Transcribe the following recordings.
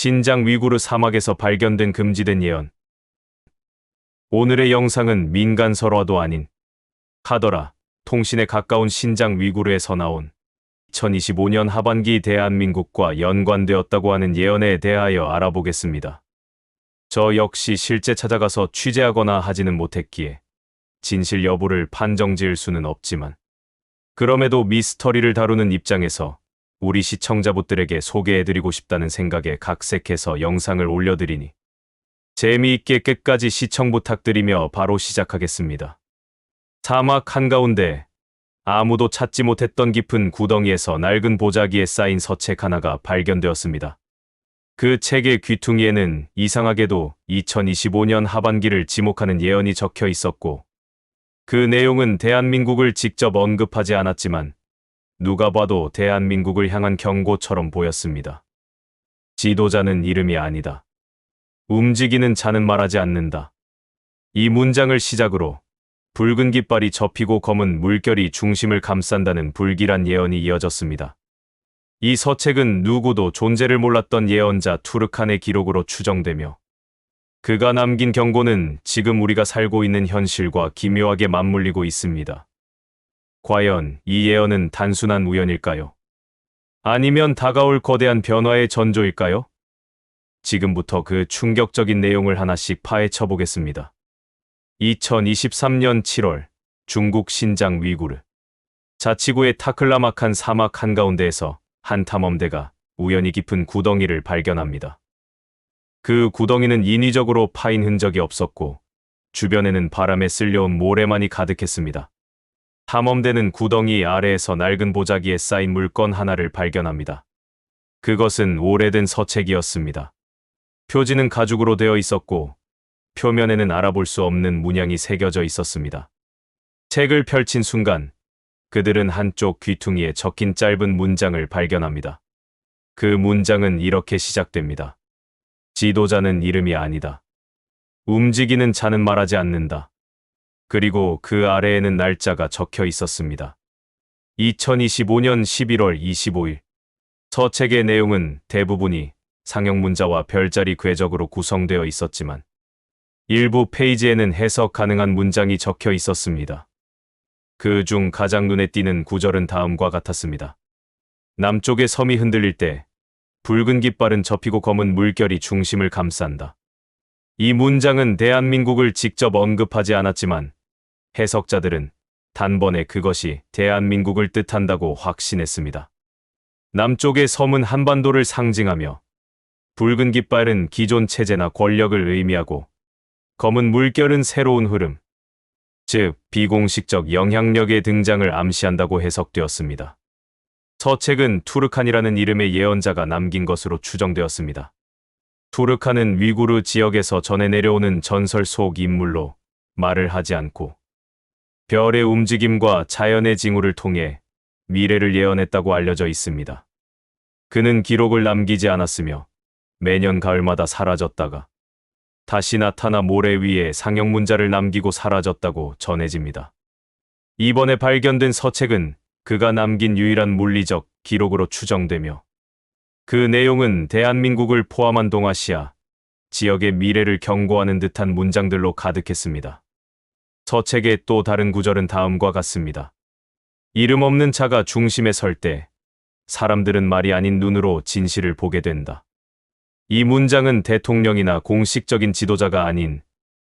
신장 위구르 사막에서 발견된 금지된 예언. 오늘의 영상은 민간 설화도 아닌 카더라 통신에 가까운 신장 위구르에서 나온 2025년 하반기 대한민국과 연관되었다고 하는 예언에 대하여 알아보겠습니다. 저 역시 실제 찾아가서 취재하거나 하지는 못했기에 진실 여부를 판정 지을 수는 없지만 그럼에도 미스터리를 다루는 입장에서 우리 시청자분들에게 소개해드리고 싶다는 생각에 각색해서 영상을 올려드리니 재미있게 끝까지 시청 부탁드리며 바로 시작하겠습니다. 사막 한가운데 아무도 찾지 못했던 깊은 구덩이에서 낡은 보자기에 쌓인 서책 하나가 발견되었습니다. 그 책의 귀퉁이에는 이상하게도 2025년 하반기를 지목하는 예언이 적혀 있었고 그 내용은 대한민국을 직접 언급하지 않았지만 누가 봐도 대한민국을 향한 경고처럼 보였습니다. 지도자는 이름이 아니다. 움직이는 자는 말하지 않는다. 이 문장을 시작으로 붉은 깃발이 접히고 검은 물결이 중심을 감싼다는 불길한 예언이 이어졌습니다. 이 서책은 누구도 존재를 몰랐던 예언자 투르칸의 기록으로 추정되며 그가 남긴 경고는 지금 우리가 살고 있는 현실과 기묘하게 맞물리고 있습니다. 과연 이 예언은 단순한 우연일까요? 아니면 다가올 거대한 변화의 전조일까요? 지금부터 그 충격적인 내용을 하나씩 파헤쳐 보겠습니다. 2023년 7월 중국 신장 위구르 자치구의 타클라막한 사막 한가운데에서 한 탐험대가 우연히 깊은 구덩이를 발견합니다. 그 구덩이는 인위적으로 파인 흔적이 없었고 주변에는 바람에 쓸려온 모래만이 가득했습니다. 탐험대는 구덩이 아래에서 낡은 보자기에 쌓인 물건 하나를 발견합니다. 그것은 오래된 서책이었습니다. 표지는 가죽으로 되어 있었고 표면에는 알아볼 수 없는 문양이 새겨져 있었습니다. 책을 펼친 순간 그들은 한쪽 귀퉁이에 적힌 짧은 문장을 발견합니다. 그 문장은 이렇게 시작됩니다. 지도자는 이름이 아니다. 움직이는 자는 말하지 않는다. 그리고 그 아래에는 날짜가 적혀 있었습니다. 2025년 11월 25일. 서책의 내용은 대부분이 상형 문자와 별자리 궤적으로 구성되어 있었지만 일부 페이지에는 해석 가능한 문장이 적혀 있었습니다. 그 중 가장 눈에 띄는 구절은 다음과 같았습니다. 남쪽의 섬이 흔들릴 때 붉은 깃발은 접히고 검은 물결이 중심을 감싼다. 이 문장은 대한민국을 직접 언급하지 않았지만 해석자들은 단번에 그것이 대한민국을 뜻한다고 확신했습니다. 남쪽의 섬은 한반도를 상징하며 붉은 깃발은 기존 체제나 권력을 의미하고 검은 물결은 새로운 흐름, 즉 비공식적 영향력의 등장을 암시한다고 해석되었습니다. 서책은 투르칸이라는 이름의 예언자가 남긴 것으로 추정되었습니다. 투르칸은 위구르 지역에서 전해 내려오는 전설 속 인물로 말을 하지 않고 별의 움직임과 자연의 징후를 통해 미래를 예언했다고 알려져 있습니다. 그는 기록을 남기지 않았으며 매년 가을마다 사라졌다가 다시 나타나 모래 위에 상형 문자를 남기고 사라졌다고 전해집니다. 이번에 발견된 서책은 그가 남긴 유일한 물리적 기록으로 추정되며 그 내용은 대한민국을 포함한 동아시아 지역의 미래를 경고하는 듯한 문장들로 가득했습니다. 서책의 또 다른 구절은 다음과 같습니다. 이름 없는 자가 중심에 설 때 사람들은 말이 아닌 눈으로 진실을 보게 된다. 이 문장은 대통령이나 공식적인 지도자가 아닌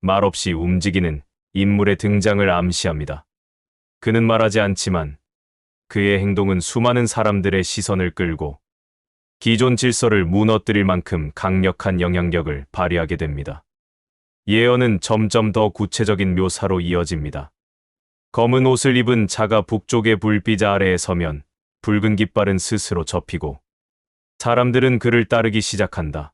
말없이 움직이는 인물의 등장을 암시합니다. 그는 말하지 않지만 그의 행동은 수많은 사람들의 시선을 끌고 기존 질서를 무너뜨릴 만큼 강력한 영향력을 발휘하게 됩니다. 예언은 점점 더 구체적인 묘사로 이어집니다. 검은 옷을 입은 자가 북쪽의 불빛 아래에 서면 붉은 깃발은 스스로 접히고 사람들은 그를 따르기 시작한다.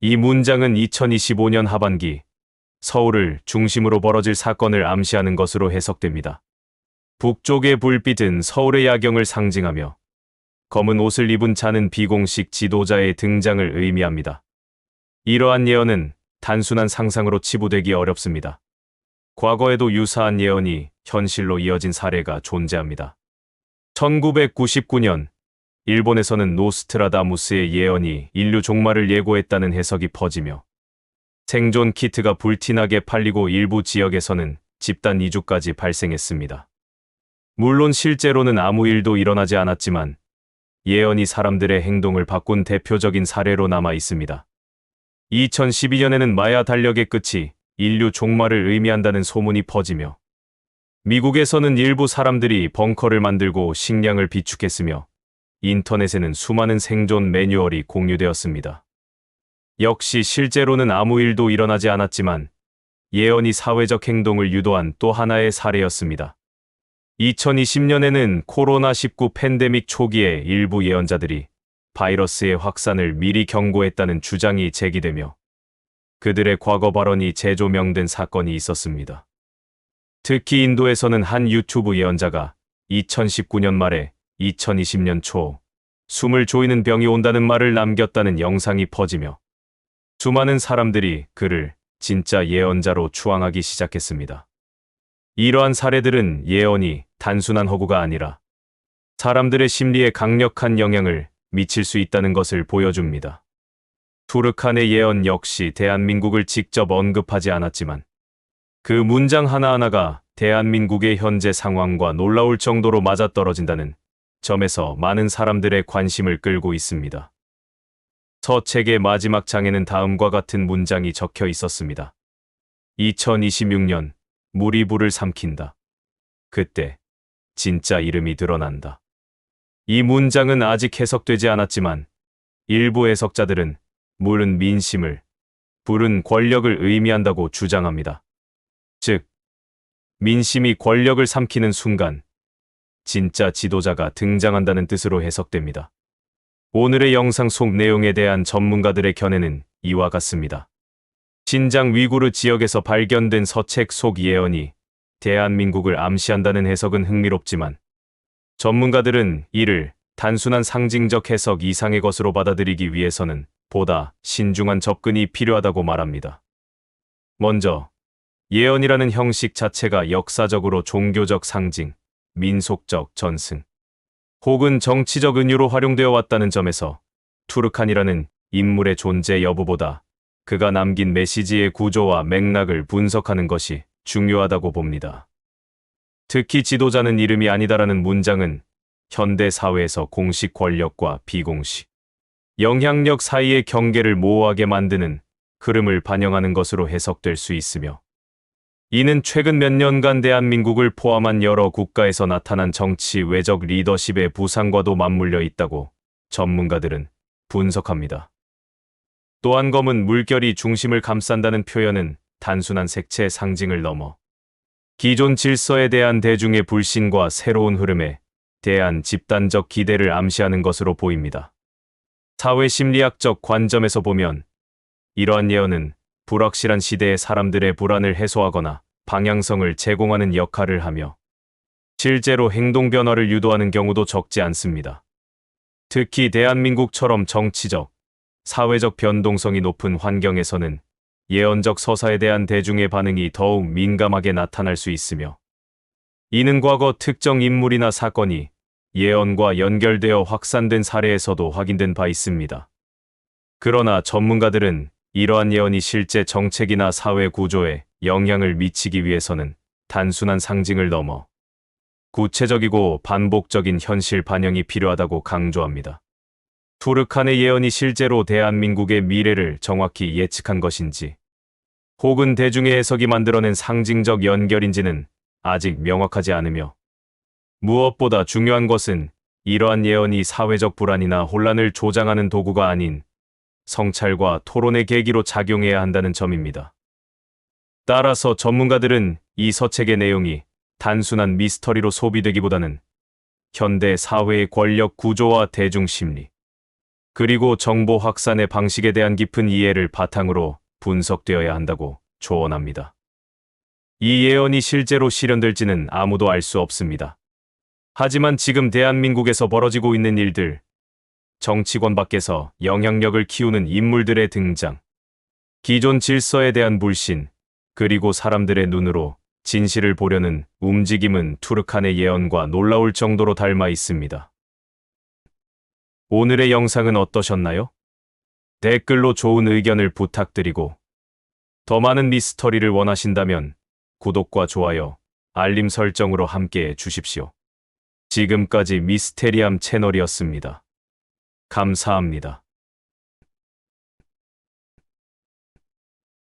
이 문장은 2025년 하반기 서울을 중심으로 벌어질 사건을 암시하는 것으로 해석됩니다. 북쪽의 불빛은 서울의 야경을 상징하며 검은 옷을 입은 자는 비공식 지도자의 등장을 의미합니다. 이러한 예언은 단순한 상상으로 치부되기 어렵습니다. 과거에도 유사한 예언이 현실로 이어진 사례가 존재합니다. 1999년 일본에서는 노스트라다무스의 예언이 인류 종말을 예고했다는 해석이 퍼지며 생존 키트가 불티나게 팔리고 일부 지역에서는 집단 이주까지 발생했습니다. 물론 실제로는 아무 일도 일어나지 않았지만 예언이 사람들의 행동을 바꾼 대표적인 사례로 남아 있습니다. 2012년에는 마야 달력의 끝이 인류 종말을 의미한다는 소문이 퍼지며 미국에서는 일부 사람들이 벙커를 만들고 식량을 비축했으며 인터넷에는 수많은 생존 매뉴얼이 공유되었습니다. 역시 실제로는 아무 일도 일어나지 않았지만 예언이 사회적 행동을 유도한 또 하나의 사례였습니다. 2020년에는 코로나19 팬데믹 초기에 일부 예언자들이 바이러스의 확산을 미리 경고했다는 주장이 제기되며 그들의 과거 발언이 재조명된 사건이 있었습니다. 특히 인도에서는 한 유튜브 예언자가 2019년 말에 2020년 초 숨을 조이는 병이 온다는 말을 남겼다는 영상이 퍼지며 수많은 사람들이 그를 진짜 예언자로 추앙하기 시작했습니다. 이러한 사례들은 예언이 단순한 허구가 아니라 사람들의 심리에 강력한 영향을 미칠 수 있다는 것을 보여줍니다. 투르칸의 예언 역시 대한민국을 직접 언급하지 않았지만 그 문장 하나하나가 대한민국의 현재 상황과 놀라울 정도로 맞아떨어진다는 점에서 많은 사람들의 관심을 끌고 있습니다. 서책의 마지막 장에는 다음과 같은 문장이 적혀 있었습니다. 2026년 물이 불을 삼킨다. 그때 진짜 이름이 드러난다. 이 문장은 아직 해석되지 않았지만 일부 해석자들은 물은 민심을, 불은 권력을 의미한다고 주장합니다. 즉, 민심이 권력을 삼키는 순간 진짜 지도자가 등장한다는 뜻으로 해석됩니다. 오늘의 영상 속 내용에 대한 전문가들의 견해는 이와 같습니다. 신장 위구르 지역에서 발견된 서책 속 예언이 대한민국을 암시한다는 해석은 흥미롭지만 전문가들은 이를 단순한 상징적 해석 이상의 것으로 받아들이기 위해서는 보다 신중한 접근이 필요하다고 말합니다. 먼저, 예언이라는 형식 자체가 역사적으로 종교적 상징, 민속적 전승, 혹은 정치적 은유로 활용되어 왔다는 점에서 투르칸이라는 인물의 존재 여부보다 그가 남긴 메시지의 구조와 맥락을 분석하는 것이 중요하다고 봅니다. 특히 지도자는 이름이 아니다라는 문장은 현대 사회에서 공식 권력과 비공식, 영향력 사이의 경계를 모호하게 만드는 흐름을 반영하는 것으로 해석될 수 있으며 이는 최근 몇 년간 대한민국을 포함한 여러 국가에서 나타난 정치 외적 리더십의 부상과도 맞물려 있다고 전문가들은 분석합니다. 또한 검은 물결이 중심을 감싼다는 표현은 단순한 색채의 상징을 넘어 기존 질서에 대한 대중의 불신과 새로운 흐름에 대한 집단적 기대를 암시하는 것으로 보입니다. 사회 심리학적 관점에서 보면 이러한 예언은 불확실한 시대의 사람들의 불안을 해소하거나 방향성을 제공하는 역할을 하며 실제로 행동 변화를 유도하는 경우도 적지 않습니다. 특히 대한민국처럼 정치적, 사회적 변동성이 높은 환경에서는 예언적 서사에 대한 대중의 반응이 더욱 민감하게 나타날 수 있으며 이는 과거 특정 인물이나 사건이 예언과 연결되어 확산된 사례에서도 확인된 바 있습니다. 그러나 전문가들은 이러한 예언이 실제 정책이나 사회 구조에 영향을 미치기 위해서는 단순한 상징을 넘어 구체적이고 반복적인 현실 반영이 필요하다고 강조합니다. 투르칸의 예언이 실제로 대한민국의 미래를 정확히 예측한 것인지, 혹은 대중의 해석이 만들어낸 상징적 연결인지는 아직 명확하지 않으며, 무엇보다 중요한 것은 이러한 예언이 사회적 불안이나 혼란을 조장하는 도구가 아닌 성찰과 토론의 계기로 작용해야 한다는 점입니다. 따라서 전문가들은 이 서책의 내용이 단순한 미스터리로 소비되기보다는 현대 사회의 권력 구조와 대중 심리, 그리고 정보 확산의 방식에 대한 깊은 이해를 바탕으로 분석되어야 한다고 조언합니다. 이 예언이 실제로 실현될지는 아무도 알 수 없습니다. 하지만 지금 대한민국에서 벌어지고 있는 일들, 정치권 밖에서 영향력을 키우는 인물들의 등장, 기존 질서에 대한 불신, 그리고 사람들의 눈으로 진실을 보려는 움직임은 투르칸의 예언과 놀라울 정도로 닮아 있습니다. 오늘의 영상은 어떠셨나요? 댓글로 좋은 의견을 부탁드리고 더 많은 미스터리를 원하신다면 구독과 좋아요, 알림 설정으로 함께 해 주십시오. 지금까지 미스테리함 채널이었습니다. 감사합니다.